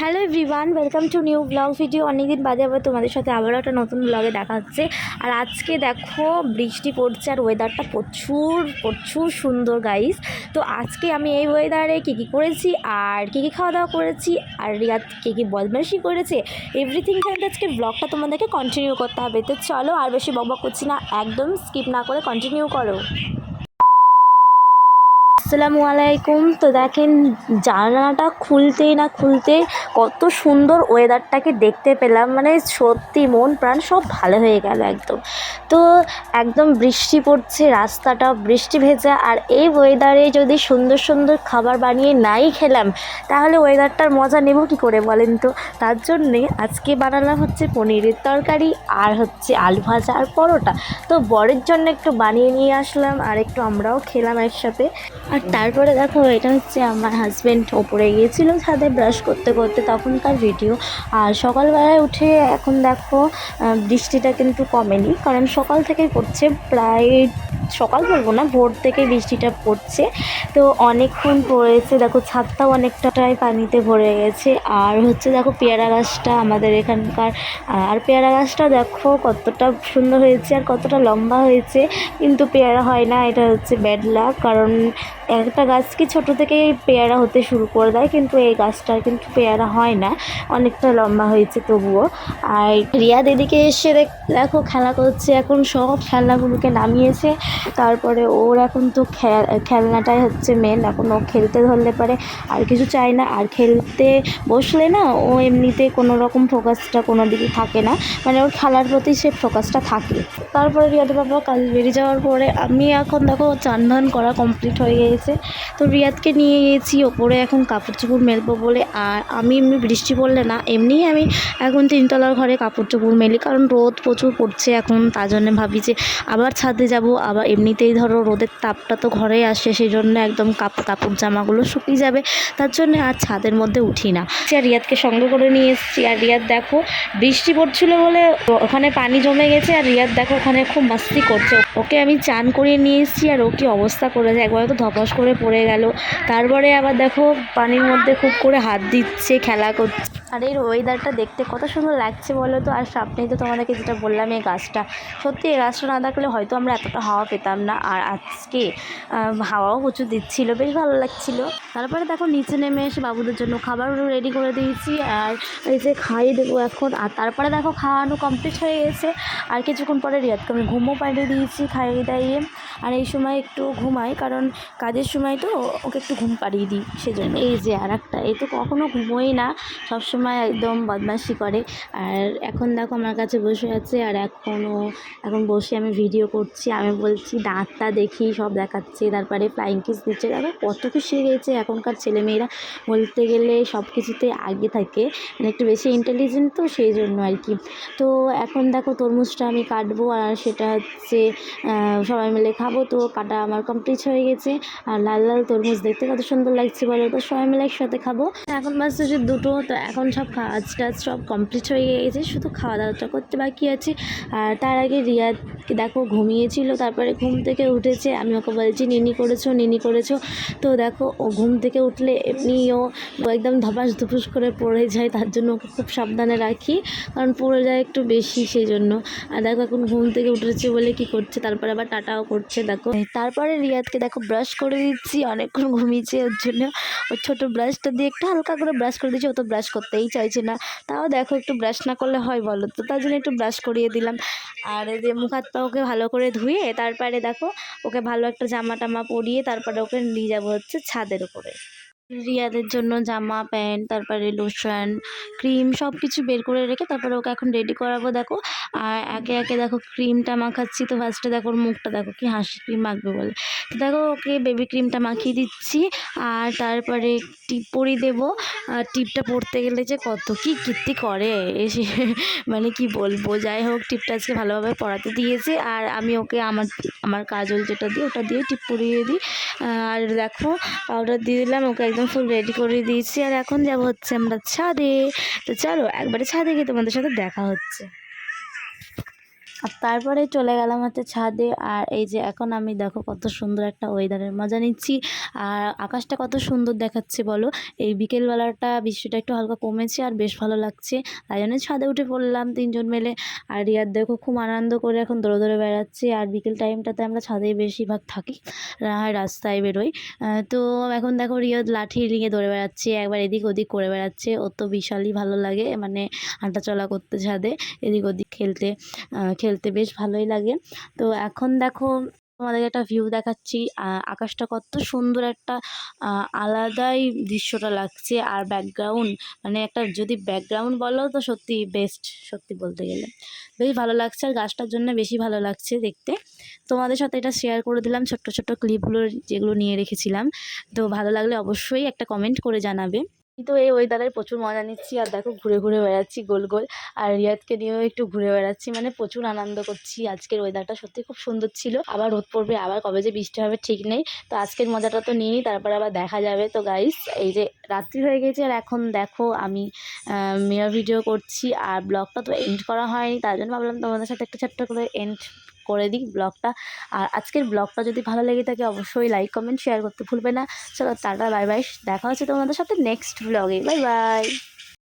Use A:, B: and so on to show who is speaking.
A: Hello everyone welcome to new blog video অনেকদিন বাদে আবার তোমাদের সাথে আবারও একটা নতুন ব্লগে দেখা হচ্ছে। আর আজকে দেখো, বৃষ্টি পড়ছে আর ওয়েদারটা প্রচুর প্রচুর সুন্দর গাইস তো আজকে আমি এই ওয়েদারে কী কী করেছি আর কী কী খাওয়া দাওয়া করেছি আর রিয়াদ কী কী বদমাইশি করেছে এভরিথিং জানতে আজকে ব্লগটা তোমাদেরকে কন্টিনিউ করতে হবে। তো চলো আর বেশি বকবক করছি না, একদম স্কিপ না করে কন্টিনিউ করো। আসসালামু আলাইকুম। তো দেখেন, জানালাটা খুলতেই না খুলতে কত সুন্দর ওয়েদারটাকে দেখতে পেলাম। মানে সত্যি মন প্রাণ সব ভালো হয়ে গেল একদম। তো একদম বৃষ্টি পড়ছে, রাস্তাটা বৃষ্টি ভেজা। আর এই ওয়েদারে যদি সুন্দর সুন্দর খাবার বানিয়ে নাই খেলাম, তাহলে ওয়েদারটার মজা নেব কি করে বলেন তো? তার জন্যে আজকে বানালাম হচ্ছে পনিরের তরকারি আর হচ্ছে আলু ভাজা আর পরোটা। তো বরের জন্য একটু বানিয়ে নিয়ে আসলাম, আর একটু আমরাও খেলাম একসাথে। আর তারপরে দেখো, এটা হচ্ছে আমার হাজব্যান্ড ওপরে গিয়েছিল ছাদে ব্রাশ করতে করতে, তখনকার ভিডিও আর সকালবেলায় উঠে এখন দেখো বৃষ্টিটা কিন্তু কমেনি, কারণ সকাল থেকেই পড়ছে, প্রায় সকাল বলব না, ভোর থেকে বৃষ্টিটা পড়ছে। তো অনেকক্ষণ পড়েছে, দেখো ছাদটাও অনেকটাটাই পানিতে ভরে গেছে। আর হচ্ছে দেখো পেয়ারা গাছটা আমাদের এখানকার, আর পেয়ারা গাছটা দেখো কতটা সুন্দর হয়েছে আর কতটা লম্বা হয়েছে। কিন্তু পেয়ারা হয় না, এটা হচ্ছে ব্যাড লাক কারণ একটা গাছ কি ছোটো থেকেই পেয়ারা হতে শুরু করে দেয়, কিন্তু এই গাছটার কিন্তু পেয়ারা হয় না, অনেকটা লম্বা হয়েছে তবুও। আর রিয়া দিদিকে এসে দেখ খেলা করছে, এখন সব খেলনাগুলোকে নামিয়েছে। তারপরে ওর এখন তো খেলনাটাই হচ্ছে মেন এখন ও খেলতে ধরলে পারে, আর কিছু চায় না, আর খেলতে বসলে না, ও এমনিতে কোনো রকম ফোকাসটা কোনো দিকে থাকে না মানে ওর খেলার প্রতি সে ফোকাসটা থাকে। তারপরে রিয়াদের বাবা কাল বেরিয়ে যাওয়ার পরে আমি এখন দেখো চান করা কমপ্লিট হয়ে গিয়েছে, তো রিয়াদকে নিয়ে গেছি ওপরে এখন কাপড় চোপড় মেলবো বলে, আর আমি এমনি বৃষ্টি পড়লে না, এমনিই আমি এখন তিনতলার ঘরে কাপড় চোপড় মেলি, কারণ রোদ প্রচুর পড়ছে এখন, তার জন্য ভাবি যে আবার ছাদে যাব, আবার এমনিতেই ধরো রোদের তাপটা তো ঘরে আসে সেই জন্য একদম কাপড় কাপড় জামাগুলো শুকিয়ে যাবে। তার জন্য আর ছাদের মধ্যে উঠি না। আর রিয়াদকে সঙ্গে করে নিয়ে এসেছি। আর রিয়াদ দেখো, বৃষ্টি পড়ছিল বলে ওখানে পানি জমে গেছে। আর রিয়াদ দেখো ওখানে খুব মাস্তি করছে। ওকে আমি চান করিয়ে নিয়ে এসেছি আর ও কি অবস্থা করেছে? একবার তো ধপাস করে পড়ে গেল। তারপরে আবার দেখো পানির মধ্যে খুব করে হাত দিচ্ছে, খেলা করছে। আর এই ওয়েদারটা দেখতে কত সুন্দর লাগছে বলো তো? আর সামনেই তো তোমাদেরকে যেটা বললাম, এই গাছটা। সত্যি এই গাছটা না থাকলে হয়তো আমরা এতটা হাওয়া পেতাম না। আর আজকে হাওয়াও প্রচুর দিচ্ছিল, বেশ ভালো লাগছিল। তারপরে দেখো নিচে নেমে এসে বাবুদের জন্য খাবার রেডি করে দিয়েছি। আর এই যে খাইয়ে দেবো এখন। আর তারপরে দেখো খাওয়ানো কমপ্লিট হয়ে গেছে। আর কিছুক্ষণ পরে রিয়াদকে আমি ঘুমও পাঠিয়ে দিয়েছি খাইয়ে দাইয়ে। আর এই সময় একটু ঘুমাই, কারণ কাজের সময় তো ওকে একটু ঘুম পাড়িয়ে দিই সেজন্য। এই যে আর একটা এই তো কখনো ঘুমোই না, সবসময় একদম বদমাশি করে। আর এখন দেখো আমার কাছে বসে আছে, আর এখনও এখন বসে আমি ভিডিও করছি। আমি বলছি দাঁতটা দেখি, সব দেখাচ্ছে, তারপরে ফ্লাইং কিস দিচ্ছে। দেখো কত কিছু শিখেছে এখনকার ছেলেমেয়েরা। বলতে গেলে সব কিছুতে আগে থাকে মানে একটু বেশি ইন্টেলিজেন্ট তো সেই জন্য আর কি। তো এখন দেখো তরমুজটা আমি কাটবো আর সেটা হচ্ছে সবাই মিলে খাব। তো কাটা আমার কমপ্লিট হয়ে গেছে। আর লাল লাল তরমুজ দেখতে কত সুন্দর লাগছে বলো তো? সবাই মিলে একসাথে খাব। এখন বাজছে যে দুটো, তো এখন সব কাজ টাজ সব কমপ্লিট হয়ে গেছে। শুধু খাওয়া দাওয়াটা করতে বাকি আছে। আর তার আগে রিয়াদকে দেখো ঘুমিয়েছিল। তারপরে ঘুম থেকে উঠেছে, আমি ওকে বলছি, নিনি করেছ নিনি করেছ। তো দেখো, ও ঘুম থেকে উঠলে এমনি ও ও একদম ধপাস ধুপুস করে পড়ে যায়, তার জন্য ওকে খুব সাবধানে রাখি, কারণ পড়ে যায় একটু বেশি সেই জন্য আর দেখো, এখন ঘুম থেকে উঠেছে বলে কি করছে, তারপরে আবার টাটাও করছে, দেখো। তারপরে রিয়াদকে দেখো ব্রাশ করে দিচ্ছি, অনেকক্ষণ ঘুমিয়েছে ওর জন্য। ওর ছোটো ব্রাশটা দিয়ে একটু হালকা করে ব্রাশ করে দিচ্ছি ও তো ব্রাশ করতেই চাইছে না। তাও দেখো, একটু ব্রাশ না করলে হয় বলো তো? তার জন্য একটু ব্রাশ করিয়ে দিলাম। আর যে মুখ হাত পা ওকে ভালো করে ধুয়ে তারপরে দেখো। ওকে ভালো একটা জামা টামা পরিয়ে তারপরে ওকে নিয়ে যাব হচ্ছে ছাদের উপরে। রিয়াদের জন্য জামা, প্যান্ট, তারপরে লোশন, ক্রিম সব কিছু বের করে রেখে তারপরে ওকে এখন রেডি করাবো, দেখো। আর একে একে দেখো ক্রিমটা মাখাচ্ছি, তো ফার্স্টে দেখো মুখটা, দেখো কি হাসি ক্রিম মাখবে বলে। তো দেখো ওকে বেবি ক্রিমটা মাখিয়ে দিচ্ছি, আর তারপরে টিপ পরিয়ে দেবো। আর টিপটা পরতে গেলে যে কত কি কীর্তি করে এসে মানে কি বলব? যাই হোক, টিপটা আজকে ভালোভাবে পড়াতে দিয়েছে, আর আমি ওকে আমার আমার কাজল যেটা দিই, ওটা দিয়ে টিপ পরিয়ে দিই। আর দেখো পাউডার দিয়ে দিলাম, ওকে একদম ফুল রেডি করে দিয়েছি। আর এখন যাব হচ্ছে আমরা ছাদে। তো চলো, একবারে ছাদে গিয়ে তোমাদের সাথে দেখা হচ্ছে। আর তারপরে চলে গেলাম হচ্ছে ছাদে। আর এই যে এখন আমি দেখো কত সুন্দর একটা ওয়েদারের মজা নিচ্ছি। আর আকাশটা কত সুন্দর দেখাচ্ছে বলো? এই বিকেলবেলাটা বৃষ্টিটা একটু হালকা কমেছে আর বেশ ভালো লাগছে। তাই জন্য ছাদে উঠে পড়লাম তিনজন মিলে। আর রিয়ার দেখো খুব আনন্দ করে এখন দৌড়ে দৌড়ে বেড়াচ্ছে। আর বিকেল টাইমটাতে আমরা ছাদেই বেশিরভাগ থাকি। রাস্তায় বেরোই। তো এখন দেখো রিয়া লাঠি নিয়ে দৌড়ে বেড়াচ্ছে, একবার এদিক ওদিক করে বেড়াচ্ছে। ওর তো বিশালই ভালো লাগে। মানে হাঁটাচলা করতে ছাদে। এদিক ওদিক খেলতে খেলতে বেশ ভালোই লাগে। তো এখন দেখো তোমাদের একটা ভিউ দেখাচ্ছি আকাশটা কত সুন্দর একটা আলাদাই দৃশ্যটা লাগছে। আর ব্যাকগ্রাউন্ড মানে একটা যদি ব্যাকগ্রাউন্ড বলো তো সত্যি বেস্ট সত্যি বলতে গেলে। বেশ ভালো লাগছে আর গাছটার জন্য বেশি ভালো লাগছে দেখতে। তোমাদের সাথে এটা শেয়ার করে দিলাম, ছোট্ট ছোট্ট ক্লিপগুলো যেগুলো নিয়ে রেখেছিলাম। তো ভালো লাগলে অবশ্যই একটা কমেন্ট করে জানাবে। তো এই ওয়েদারের প্রচুর মজা নিচ্ছি। আর দেখো, ঘুরে ঘুরে বেড়াচ্ছি গোল গোল। আর রিয়াদকে নিয়েও একটু ঘুরে বেড়াচ্ছি। মানে প্রচুর আনন্দ করছি। আজকের ওয়েদারটা সত্যি খুব সুন্দর ছিল। আবার রোদ পড়বে, আবার কবে যে বৃষ্টি হবে ঠিক নেই। তো আজকের মজাটা তো নিয়েই তারপরে আবার দেখা যাবে। তো গাইস এই যে রাত্রি হয়ে গেছে। আর এখন দেখো, আমি মেয়ার ভিডিও করছি। আর ব্লগটা তো এন্ড করা হয়নি। তার জন্য ভাবলাম তোমাদের সাথে একটা ছোট্ট করে এন্ড করে দিই ব্লগটা। আর আজকের ব্লগটা যদি ভালো লেগে থাকে অবশ্যই লাইক কমেন্ট শেয়ার করতে ভুলবে না। চলো টাটা বাই বাই দেখা হচ্ছে তোমাদের সাথে নেক্সট ব্লগে বাই বাই